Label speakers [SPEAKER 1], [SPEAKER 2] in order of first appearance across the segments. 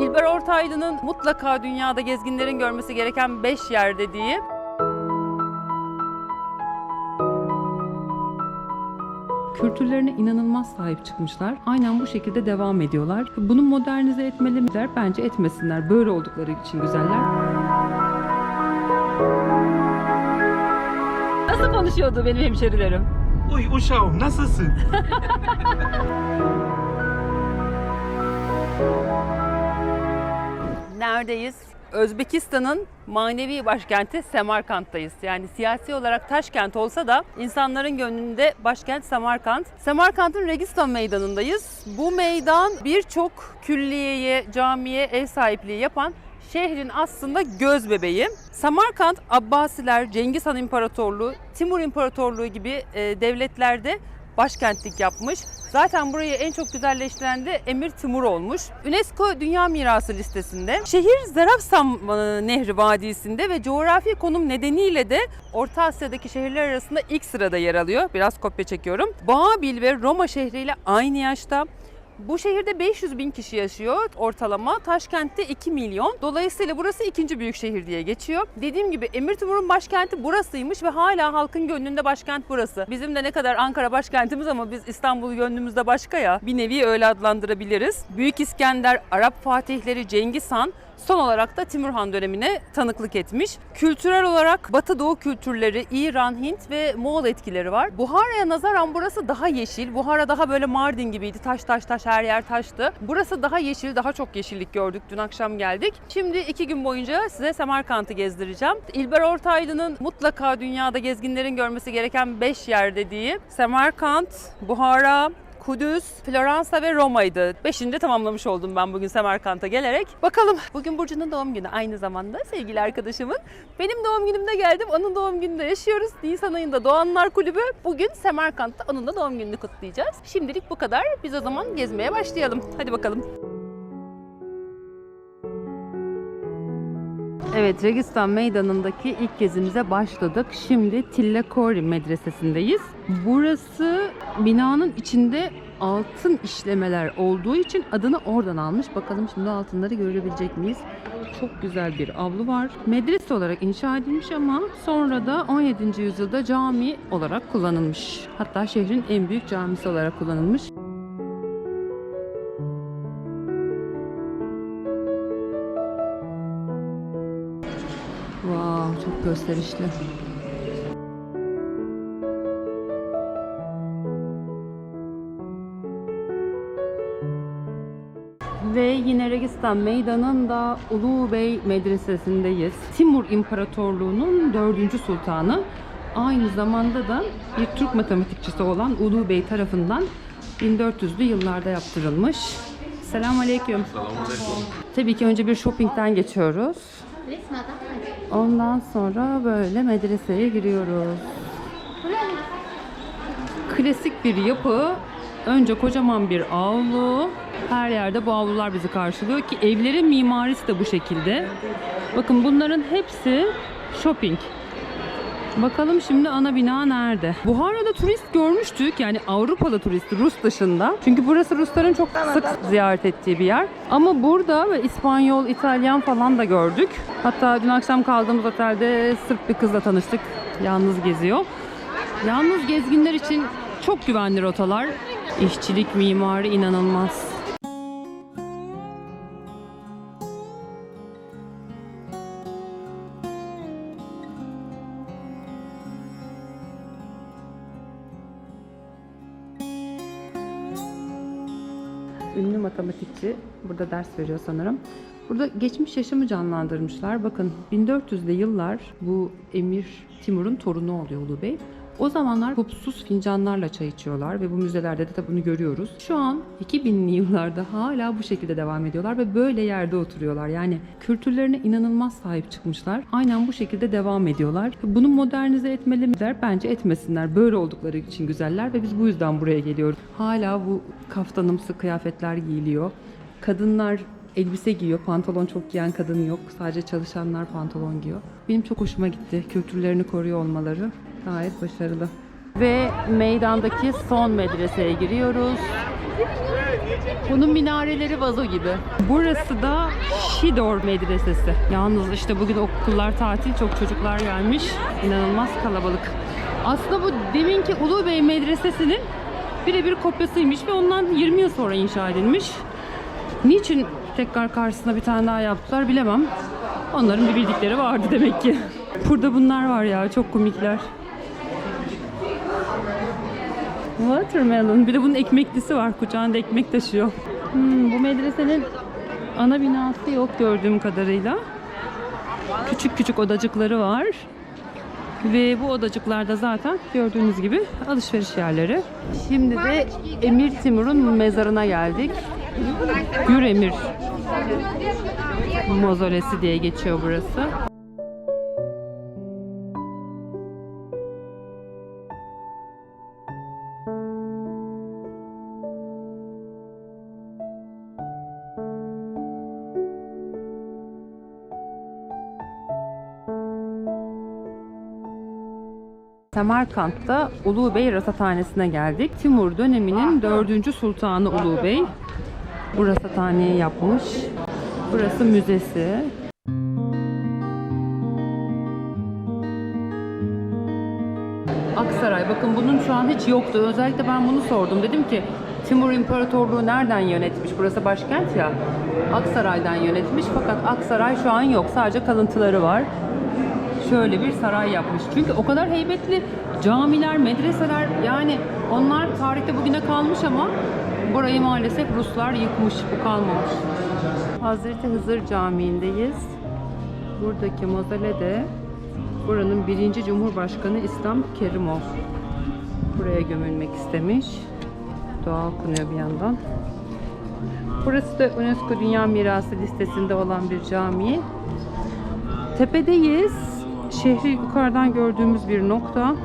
[SPEAKER 1] İlber Ortaylı'nın mutlaka dünyada gezginlerin görmesi gereken 5 yer dediği
[SPEAKER 2] Kültürlerine inanılmaz sahip çıkmışlar. Aynen bu şekilde devam ediyorlar. Bunu modernize etmeliler. Bence etmesinler. Böyle oldukları için güzeller.
[SPEAKER 1] Nasıl konuşuyordu benim hemşerilerim?
[SPEAKER 3] Uy uşağım nasılsın?
[SPEAKER 1] Neredeyiz? Özbekistan'ın manevi başkenti Semerkant'tayız. Yani siyasi olarak Taşkent olsa da insanların gönlünde başkent Semerkant. Semerkant'ın Registan Meydanı'ndayız. Bu meydan birçok külliyeye, camiye ev sahipliği yapan şehrin aslında göz bebeği. Samarkand, Abbasiler, Cengiz Han İmparatorluğu, Timur İmparatorluğu gibi e, devletlerde başkentlik yapmış. Zaten burayı en çok güzelleştiren de Emir Timur olmuş. UNESCO Dünya Mirası listesinde. Şehir Zarafsam e, Nehri Vadisi'nde ve coğrafi konum nedeniyle de Orta Asya'daki şehirler arasında ilk sırada yer alıyor. Biraz kopya çekiyorum. Babil ve Roma şehriyle aynı yaşta. Bu şehirde 500 bin kişi yaşıyor ortalama. Taşkent'te 2 milyon. Dolayısıyla burası ikinci büyük şehir diye geçiyor. Dediğim gibi Emir Timur'un başkenti burasıymış ve hala halkın gönlünde başkent burası. Bizim de ne kadar Ankara başkentimiz ama biz İstanbul gönlümüzde başka ya. Bir nevi öyle adlandırabiliriz. Büyük İskender, Arap fatihleri Cengiz Han Son olarak da Timur Han dönemine tanıklık etmiş. Kültürel olarak Batı Doğu kültürleri, İran, Hint ve Moğol etkileri var. Buhara'ya nazaran burası daha yeşil. Buhara daha böyle Mardin gibiydi. Taş taş taş her yer taştı. Burası daha yeşil, daha çok yeşillik gördük. Dün akşam geldik. Şimdi iki gün boyunca size Semerkant'ı gezdireceğim. İlber Ortaylı'nın mutlaka dünyada gezginlerin görmesi gereken 5 yer dediği Semerkant, Buhara, Kudüs, Floransa ve Roma'ydı. Beşinde tamamlamış oldum ben bugün Semerkant'a gelerek. Bakalım bugün Burcu'nun doğum günü aynı zamanda sevgili arkadaşımın. Benim doğum günümde geldim. Onun doğum gününde yaşıyoruz. Nisan ayında Doğanlar Kulübü. Bugün Semerkant'ta onun da doğum gününü kutlayacağız. Şimdilik bu kadar. Biz o zaman gezmeye başlayalım. Hadi bakalım. Evet, Registan Meydanı'ndaki ilk gezimize başladık. Şimdi Tillekori Medresesi'ndeyiz. Burası binanın içinde altın işlemeler olduğu için adını oradan almış. Bakalım şimdi altınları görebilecek miyiz? Çok güzel bir avlu var. Medrese olarak inşa edilmiş ama sonra da 17. yüzyılda cami olarak kullanılmış. Hatta şehrin en büyük camisi olarak kullanılmış. Gösterişli. Ve yine Registan Meydanı'nda Ulu Bey Medresesi'ndeyiz. Timur İmparatorluğu'nun 4. sultanı aynı zamanda da bir Türk matematikçisi olan Ulu Bey tarafından 1400'lü yıllarda yaptırılmış. Selamun Aleyküm. Tabii ki önce bir shoppingden geçiyoruz. Ondan sonra böyle medreseye giriyoruz. Klasik bir yapı. Önce kocaman bir avlu. Her yerde bu avlular bizi karşılıyor ki evlerin mimarisi de bu şekilde. Bakın bunların hepsi shopping. Bakalım şimdi ana bina nerede? Buhara'da turist görmüştük. Yani Avrupalı turist Rus dışında. Çünkü burası Rusların çok sık ziyaret ettiği bir yer. Ama burada ve İspanyol, İtalyan falan da gördük. Hatta dün akşam kaldığımız otelde Sırp bir kızla tanıştık. Yalnız geziyor. Yalnız gezginler için çok güvenli rotalar. İşçilik, mimari inanılmaz. Ünlü matematikçi burada ders veriyor sanırım. Burada geçmiş yaşamı canlandırmışlar. Bakın 1400'lü yıllar bu Emir Timur'un torunu oluyor Ulu Bey. O zamanlar kupsuz fincanlarla çay içiyorlar ve bu müzelerde de bunu görüyoruz. Şu an 2000'li yıllarda hala bu şekilde devam ediyorlar ve böyle yerde oturuyorlar. Yani kültürlerine inanılmaz sahip çıkmışlar. Aynen bu şekilde devam ediyorlar. Bunu modernize etmeliler. Bence etmesinler. Böyle oldukları için güzeller ve biz bu yüzden buraya geliyoruz. Hala bu kaftanımsı kıyafetler giyiliyor. Kadınlar elbise giyiyor. Pantolon çok giyen kadın yok. Sadece çalışanlar pantolon giyiyor. Benim çok hoşuma gitti. Kültürlerini koruyor olmaları gayet başarılı. Ve meydandaki son medreseye giriyoruz. Bunun minareleri vazo gibi. Burası da Şidor Medresesi. Yalnız işte bugün okullar tatil, çok çocuklar gelmiş. İnanılmaz kalabalık. Aslında bu deminki Ulubey Medresesi'nin birebir kopyasıymış ve ondan 20 yıl sonra inşa edilmiş. Niçin tekrar karşısına bir tane daha yaptılar bilemem. Onların bir bildikleri vardı demek ki. Burada bunlar var ya çok komikler. Watermelon. Bir de bunun ekmeklisi var. Kucağında ekmek taşıyor. Hmm, bu medresenin ana binası yok gördüğüm kadarıyla. Küçük küçük odacıkları var. Ve bu odacıklarda zaten gördüğünüz gibi alışveriş yerleri. Şimdi de Emir Timur'un mezarına geldik. Gür Emir mozolesi diye geçiyor burası. Semerkant'ta Ulu Bey Rasathanesi'ne geldik. Timur döneminin 4. sultanı Ulu Bey bu rasathaneyi yapmış. Burası müzesi. Aksaray. Bakın bunun şu an hiç yoktu. Özellikle ben bunu sordum. Dedim ki Timur İmparatorluğu nereden yönetmiş? Burası başkent ya. Aksaray'dan yönetmiş. Fakat Aksaray şu an yok. Sadece kalıntıları var şöyle bir saray yapmış. Çünkü o kadar heybetli camiler, medreseler yani onlar tarihte bugüne kalmış ama burayı maalesef Ruslar yıkmış, bu kalmamış. Hazreti Hızır Camii'ndeyiz. Buradaki mozole de buranın birinci Cumhurbaşkanı İslam Kerimov. Buraya gömülmek istemiş. Dua okunuyor bir yandan. Burası da UNESCO Dünya Mirası listesinde olan bir cami. Tepedeyiz. Şehri yukarıdan gördüğümüz bir nokta.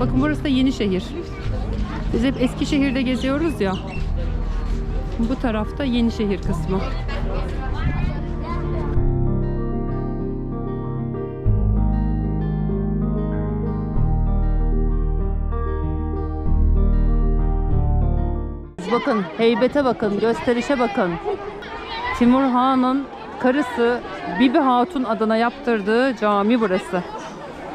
[SPEAKER 1] Bakın burası da Yenişehir. Biz hep Eskişehir'de geziyoruz ya. Bu tarafta Yenişehir kısmı. Bakın heybete bakın, gösterişe bakın. Timur Han'ın karısı Bibi Hatun adına yaptırdığı cami burası.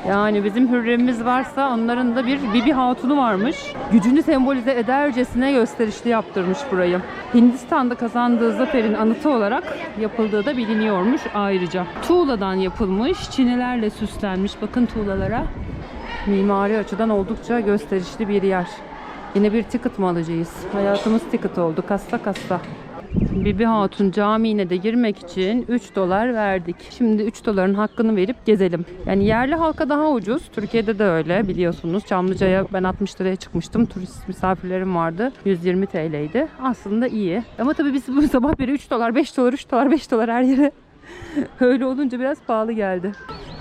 [SPEAKER 1] Yani bizim hürremimiz varsa onların da bir Bibi Hatun'u varmış. Gücünü sembolize edercesine gösterişli yaptırmış burayı. Hindistan'da kazandığı zaferin anıtı olarak yapıldığı da biliniyormuş ayrıca. Tuğladan yapılmış, çinilerle süslenmiş. Bakın tuğlalara. Mimari açıdan oldukça gösterişli bir yer. Yine bir ticket mı alacağız? Hayatımız ticket oldu. Kasta kasta. Bibi Hatun Camii'ne de girmek için 3 dolar verdik. Şimdi 3 doların hakkını verip gezelim. Yani yerli halka daha ucuz. Türkiye'de de öyle biliyorsunuz. Çamlıca'ya ben 60 liraya çıkmıştım. Turist misafirlerim vardı. 120 TL'ydi. Aslında iyi. Ama tabii biz bu sabah beri 3 dolar, 5 dolar, 3 dolar, 5 dolar her yere. öyle olunca biraz pahalı geldi.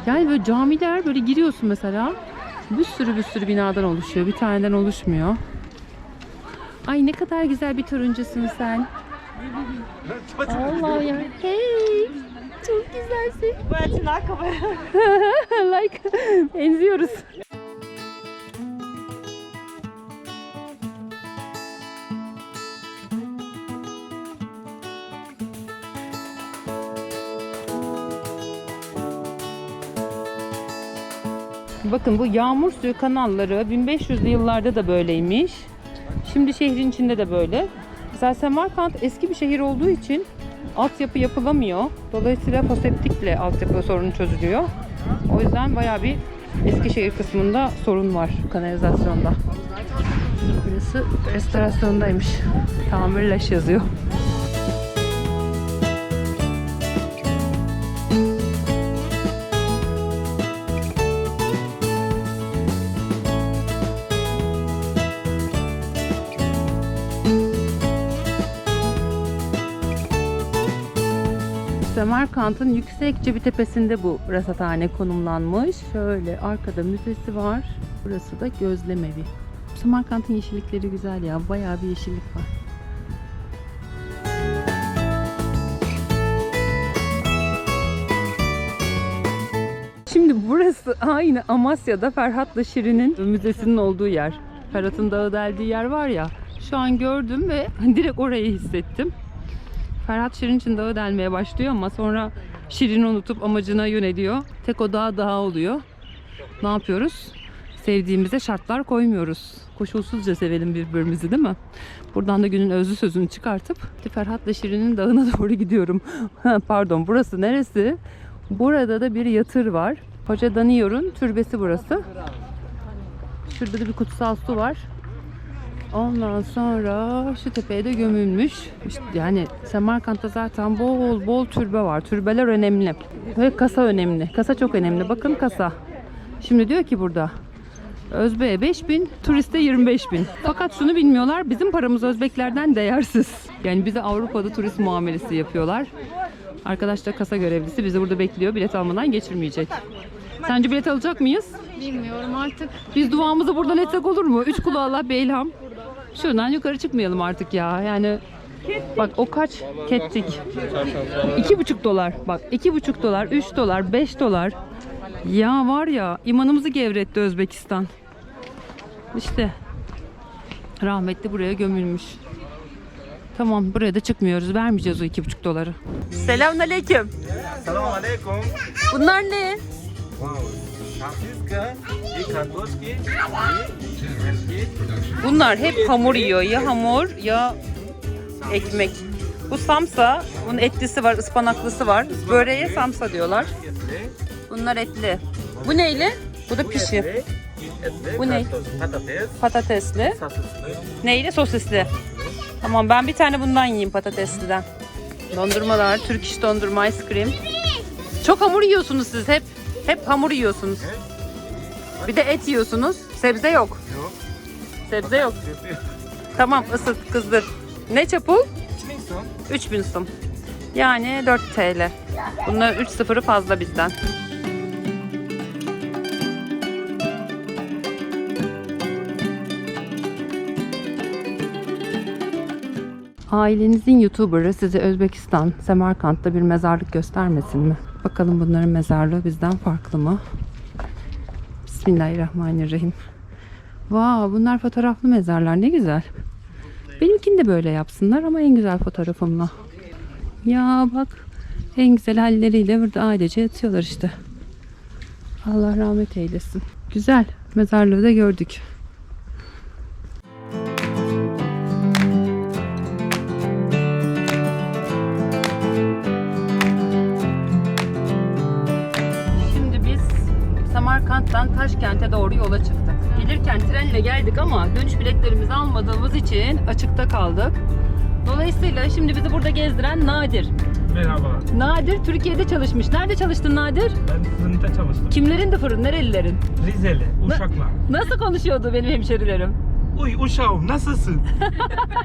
[SPEAKER 1] Yani böyle camiler böyle giriyorsun mesela. Bir sürü bir sürü binadan oluşuyor. Bir taneden oluşmuyor. Ay ne kadar güzel bir turuncusun sen. Allah ya. Hey. Çok güzelsin. like benziyoruz. Bakın bu yağmur suyu kanalları 1500'lü yıllarda da böyleymiş. Şimdi şehrin içinde de böyle. Mesela Semerkant eski bir şehir olduğu için altyapı yapılamıyor. Dolayısıyla foseptikle altyapı sorunu çözülüyor. O yüzden bayağı bir Eskişehir kısmında sorun var kanalizasyonda. Burası restorasyondaymış. Tamirleş yazıyor. Semerkant'ın yüksek bir tepesinde bu rasathane konumlanmış. Şöyle arkada müzesi var. Burası da gözlem evi. Semerkant'ın yeşillikleri güzel ya. Bayağı bir yeşillik var.
[SPEAKER 2] Şimdi burası aynı Amasya'da Ferhat'la Şirin'in müzesinin olduğu yer. Ferhat'ın dağı deldiği yer var ya. Şu an gördüm ve direkt orayı hissettim. Ferhat Şirin için dağı delmeye başlıyor ama sonra Şirin'i unutup amacına yöneliyor. Tek o dağ dağ oluyor. Ne yapıyoruz? Sevdiğimize şartlar koymuyoruz. Koşulsuzca sevelim birbirimizi değil mi? Buradan da günün özlü sözünü çıkartıp Ferhat'la Şirin'in dağına doğru gidiyorum. Pardon burası neresi? Burada da bir yatır var. Hoca Daniyor'un türbesi burası. Şurada da bir kutsal su var. Ondan sonra şu tepeye de gömülmüş. İşte yani Semerkant'ta zaten bol bol türbe var. Türbeler önemli. Ve kasa önemli. Kasa çok önemli. Bakın kasa. Şimdi diyor ki burada Özbek'e 5000, turiste 25 bin. Fakat şunu bilmiyorlar, bizim paramız Özbeklerden değersiz. Yani bize Avrupa'da turist muamelesi yapıyorlar. Arkadaş da kasa görevlisi bizi burada bekliyor, bilet almadan geçirmeyecek. Sence bilet alacak mıyız?
[SPEAKER 4] Bilmiyorum artık.
[SPEAKER 2] Biz duamızı buradan etsek olur mu? Üç kulu Allah bir ilham. Şuradan yukarı çıkmayalım artık ya. Yani bak o kaç kettik. İki buçuk dolar. Bak iki buçuk dolar, üç dolar, beş dolar. Ya var ya imanımızı gevretti Özbekistan. İşte rahmetli buraya gömülmüş. Tamam buraya da çıkmıyoruz. Vermeyeceğiz o iki buçuk doları. Selamünaleyküm.
[SPEAKER 3] Alaikum.
[SPEAKER 2] Bunlar ne?
[SPEAKER 3] Wow. Franziska, Ekatowski
[SPEAKER 1] Bunlar hep hamur yiyor. Ya hamur ya ekmek. Bu samsa, bunun etlisi var, ıspanaklısı var. Böreğe samsa diyorlar. Bunlar etli. Bu neyle? Bu da pişi. Bu ne? Patatesli. Neyle? Sosisli. Tamam ben bir tane bundan yiyeyim patatesliden. Dondurmalar, Turkish dondurma, ice cream. Çok hamur yiyorsunuz siz hep. Hep hamur yiyorsunuz. Bir de et yiyorsunuz. Sebze yok.
[SPEAKER 3] Yok.
[SPEAKER 1] Sebze yok. Tamam ısıt kızdır. Ne çapul?
[SPEAKER 3] Neyse.
[SPEAKER 1] 3000 sum. Yani 4 TL. Bunların 3 sıfırı fazla bizden.
[SPEAKER 2] Ailenizin YouTuber'ı size Özbekistan, Semerkant'ta bir mezarlık göstermesin mi? Bakalım bunların mezarlığı bizden farklı mı? Bismillahirrahmanirrahim. Vav bunlar fotoğraflı mezarlar ne güzel. Benimkini de böyle yapsınlar ama en güzel fotoğrafımla. Ya bak en güzel halleriyle burada ailece yatıyorlar işte. Allah rahmet eylesin. Güzel mezarlığı da gördük.
[SPEAKER 1] Taşkent'e doğru yola çıktık. Gelirken trenle geldik ama dönüş biletlerimizi almadığımız için açıkta kaldık. Dolayısıyla şimdi bizi burada gezdiren Nadir.
[SPEAKER 3] Merhaba.
[SPEAKER 1] Nadir Türkiye'de çalışmış. Nerede çalıştın Nadir?
[SPEAKER 3] Ben fırında çalıştım.
[SPEAKER 1] Kimlerin de fırın? Nerelilerin?
[SPEAKER 3] Rizeli, Uşaklar.
[SPEAKER 1] Nasıl konuşuyordu benim hemşerilerim?
[SPEAKER 3] Uy uşağım nasılsın?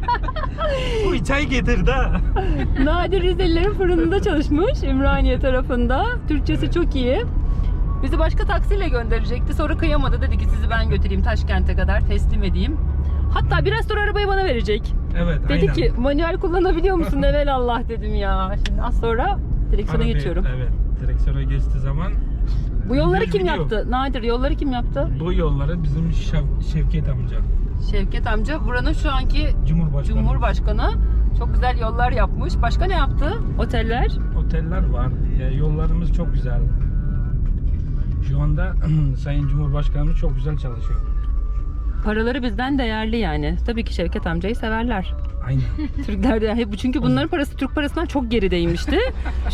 [SPEAKER 3] Uy çay getir da.
[SPEAKER 1] Nadir Rizelilerin fırınında çalışmış Ümraniye tarafında. Türkçesi çok iyi. Bizi başka taksiyle gönderecekti. Sonra kıyamadı. Dedi ki sizi ben götüreyim Taşkent'e kadar teslim edeyim. Hatta biraz sonra arabayı bana verecek.
[SPEAKER 3] Evet
[SPEAKER 1] Dedi
[SPEAKER 3] aynen.
[SPEAKER 1] ki manuel kullanabiliyor musun? Evet Allah dedim ya. Şimdi az sonra direksiyona
[SPEAKER 3] Arabayı-
[SPEAKER 1] geçiyorum.
[SPEAKER 3] Evet direksiyona geçtiği zaman
[SPEAKER 1] Bu yolları
[SPEAKER 3] Düz
[SPEAKER 1] kim
[SPEAKER 3] gidiyor.
[SPEAKER 1] yaptı? Nadir yolları kim yaptı?
[SPEAKER 3] bu yolları bizim Şev- Şevket amca.
[SPEAKER 1] Şevket amca buranın şu anki
[SPEAKER 3] Cumhurbaşkanı.
[SPEAKER 1] Cumhurbaşkanı. Çok güzel yollar yapmış. Başka ne yaptı? Oteller.
[SPEAKER 3] Oteller var. Ya, yollarımız çok güzel. Şu anda Sayın Cumhurbaşkanımız çok güzel çalışıyor.
[SPEAKER 1] Paraları bizden değerli yani. Tabii ki Şevket amcayı severler.
[SPEAKER 3] Aynen.
[SPEAKER 1] Türkler de hep çünkü bunların parası Türk parasından çok gerideymişti.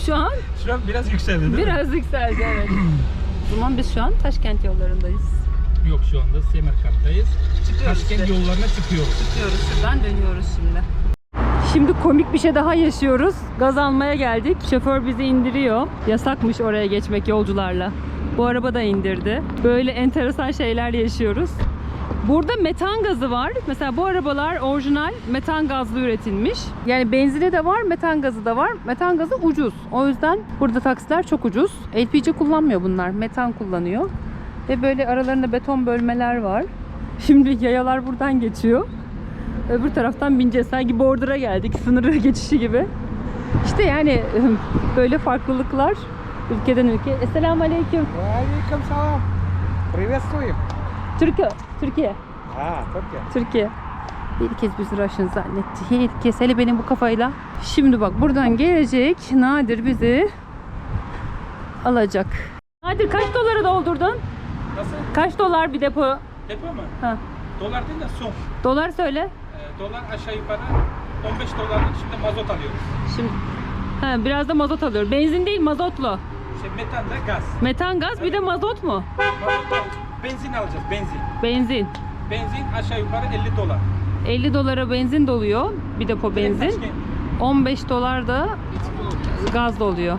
[SPEAKER 1] Şu an
[SPEAKER 3] Şu an biraz yükseldi değil mi?
[SPEAKER 1] biraz yükseldi evet. O zaman biz şu an Taşkent yollarındayız.
[SPEAKER 3] Yok şu anda Semerkant'tayız.
[SPEAKER 1] Çıkıyoruz
[SPEAKER 3] Taşkent
[SPEAKER 1] işte.
[SPEAKER 3] yollarına çıkıyoruz.
[SPEAKER 1] Çıkıyoruz şuradan dönüyoruz şimdi. Şimdi komik bir şey daha yaşıyoruz. Gaz almaya geldik. Şoför bizi indiriyor. Yasakmış oraya geçmek yolcularla. Bu araba da indirdi. Böyle enteresan şeyler yaşıyoruz. Burada metan gazı var. Mesela bu arabalar orijinal metan gazlı üretilmiş. Yani benzini de var, metan gazı da var. Metan gazı ucuz. O yüzden burada taksiler çok ucuz. LPG kullanmıyor bunlar. Metan kullanıyor. Ve böyle aralarında beton bölmeler var. Şimdi yayalar buradan geçiyor. Öbür taraftan bineceğiz. Sanki border'a geldik. Sınırı geçişi gibi. İşte yani böyle farklılıklar ülkeden ülkeye. Esselamu Aleyküm.
[SPEAKER 4] Waalaikumsalam. Приветствуем.
[SPEAKER 1] Türkiye. Türkiye.
[SPEAKER 4] А, Türkiye.
[SPEAKER 1] Türkiye. Bir kez bizi Russian zannetti. Herkes hele benim bu kafayla. Şimdi bak buradan gelecek Nadir bizi alacak. Nadir kaç dolara doldurdun?
[SPEAKER 3] Nasıl?
[SPEAKER 1] Kaç dolar bir depo?
[SPEAKER 3] Depo mu?
[SPEAKER 1] Ha.
[SPEAKER 3] Dolar değil de son.
[SPEAKER 1] Dolar söyle.
[SPEAKER 3] Ee, dolar aşağı yukarı 15 dolarlık şimdi mazot alıyoruz.
[SPEAKER 1] Şimdi ha, biraz da mazot alıyor. Benzin değil mazotlu.
[SPEAKER 3] İşte metan da gaz.
[SPEAKER 1] Metan gaz bir de mazot mu?
[SPEAKER 3] Mazot benzin alacağız benzin.
[SPEAKER 1] Benzin.
[SPEAKER 3] Benzin aşağı yukarı 50 dolar.
[SPEAKER 1] 50 dolara benzin doluyor. Bir depo benzin.
[SPEAKER 3] Taşkent.
[SPEAKER 1] 15 dolar da gaz doluyor.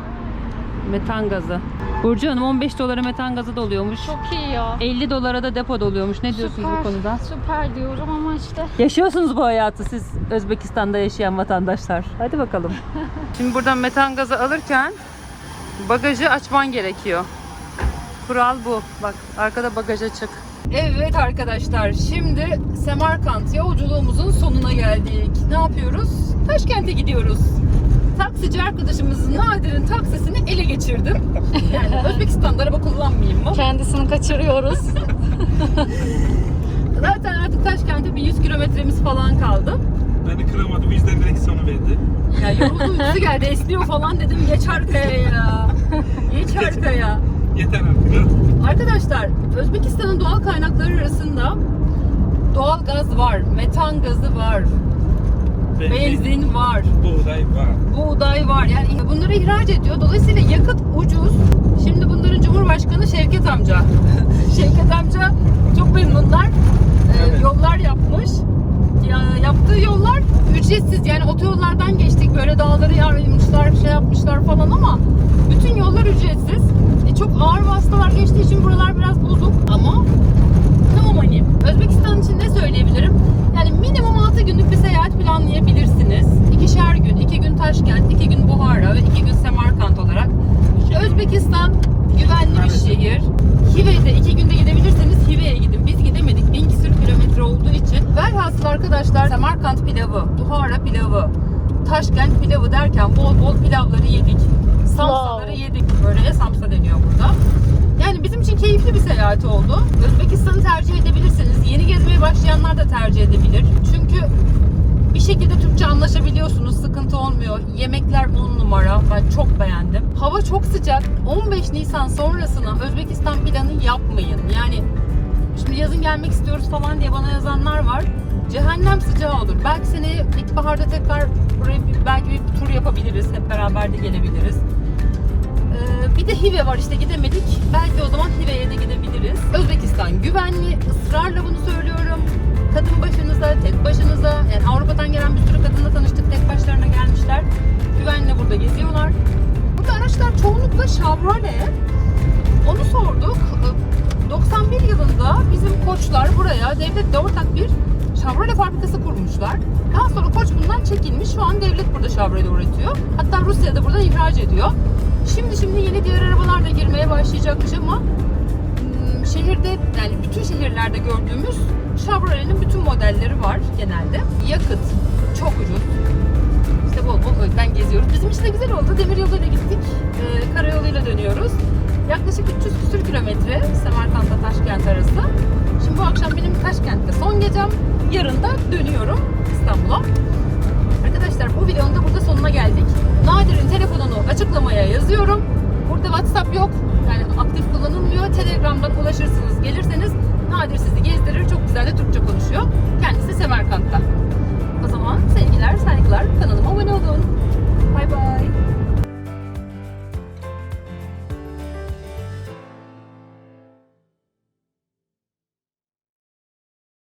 [SPEAKER 1] Metan gazı. Burcu Hanım 15 dolara metan gazı doluyormuş.
[SPEAKER 5] Çok iyi ya.
[SPEAKER 1] 50 dolara da depo doluyormuş. Ne diyorsunuz bu konuda?
[SPEAKER 5] Süper diyorum ama işte
[SPEAKER 1] Yaşıyorsunuz bu hayatı siz Özbekistan'da yaşayan vatandaşlar. Hadi bakalım. Şimdi buradan metan gazı alırken bagajı açman gerekiyor. Kural bu. Bak arkada bagaj açık. Evet arkadaşlar şimdi Semerkant yolculuğumuzun sonuna geldik. Ne yapıyoruz? Taşkent'e gidiyoruz. Taksici arkadaşımızın Nadir'in taksisini ele geçirdim. Yani Özbekistan'da araba kullanmayayım mı?
[SPEAKER 5] kendisini kaçırıyoruz.
[SPEAKER 1] Zaten artık Taşkent'e bir 100 kilometremiz falan kaldı.
[SPEAKER 3] Beni kıramadı bu yüzden direksiyonu verdi.
[SPEAKER 1] Ya yoruldu uykusu geldi esniyor falan dedim geç arkaya ya. Arkaya.
[SPEAKER 3] Yeter artık ha.
[SPEAKER 1] Arkadaşlar Özbekistan'ın doğal kaynakları arasında doğal gaz var, metan gazı var, benzin var,
[SPEAKER 3] Buğday var.
[SPEAKER 1] buğday var. Yani bunları ihraç ediyor. Dolayısıyla yakıt ucuz. Şimdi bunların Cumhurbaşkanı Şevket amca. Şevket amca çok memnunlar. Ee,
[SPEAKER 3] Evet.
[SPEAKER 1] Yollar yapmış. Ya, yaptığı yollar ücretsiz. Yani otoyollardan geçtik. Böyle yapmışlar falan ama bütün yollar ücretsiz. E, çok ağır vasıtalar geçtiği için buralar biraz bozuk ama tamam hani. Özbekistan için ne söyleyebilirim? Yani minimum 6 günlük bir seyahat planlayabilirsiniz. İkişer gün, iki gün Taşkent, iki gün Buhara ve iki gün Semerkant olarak. Özbekistan güvenli bir şehir. Hive'de iki günde gidebilirseniz Hive'ye gidin. Biz gidemedik. Bin küsür kilometre olduğu için. Velhasıl arkadaşlar Semerkant pilavı, Buhara pilavı, Taşkent pilavı derken bol bol pilavları yedik. Samsaları
[SPEAKER 5] Wow.
[SPEAKER 1] yedik. Böyle samsa deniyor burada. Yani bizim için keyifli bir seyahat oldu. Özbekistan'ı tercih edebilirsiniz. Yeni gezmeye başlayanlar da tercih edebilir. Çünkü bir şekilde Türkçe anlaşabiliyorsunuz. Sıkıntı olmuyor. Yemekler 10 numara. Ben çok beğendim. Hava çok sıcak. 15 Nisan sonrasına Özbekistan planı yapmayın. Yani şimdi yazın gelmek istiyoruz falan diye bana yazanlar var. Cehennem sıcağı olur. Belki seneye ilkbaharda tekrar buraya bir, belki bir tur yapabiliriz. Hep beraber de gelebiliriz. Ee, bir de Hive var işte gidemedik. Belki o zaman Hive'ye de gidebiliriz. Özbekistan güvenli. ısrarla bunu söylüyorum. Kadın başınıza, tek başınıza. Yani Avrupa'dan gelen bir sürü kadınla tanıştık. Tek başlarına gelmişler. Güvenle burada geziyorlar. Burada araçlar çoğunlukla Chevrolet. Onu sorduk. Ee, 91 yılında bizim koçlar buraya devletle ortak bir Chevrolet fabrikası kurmuşlar. Daha sonra koç bundan çekilmiş. Şu an devlet burada Chevrolet üretiyor. Hatta Rusya da buradan ihraç ediyor. Şimdi şimdi yeni diğer arabalar da girmeye başlayacakmış ama hmm, şehirde yani bütün şehirlerde gördüğümüz Chevrolet'in bütün modelleri var genelde. Yakıt çok ucuz. İşte bol bol yüzden geziyoruz. Bizim için de güzel oldu. Demir yoluyla gittik. Ee, karayoluyla dönüyoruz. Yaklaşık 300 küsür kilometre Semerkant'la Taşkent arası. Akşam benim Taşkent'te son gecem. Yarın da dönüyorum İstanbul'a. Arkadaşlar bu videonun da burada sonuna geldik. Nadir'in telefonunu açıklamaya yazıyorum. Burada WhatsApp yok. Yani aktif kullanılmıyor. Telegram'dan ulaşırsınız. Gelirseniz Nadir sizi gezdirir. Çok güzel de Türkçe konuşuyor. Kendisi Semerkant'ta. O zaman sevgiler, saygılar. Kanalıma abone olun.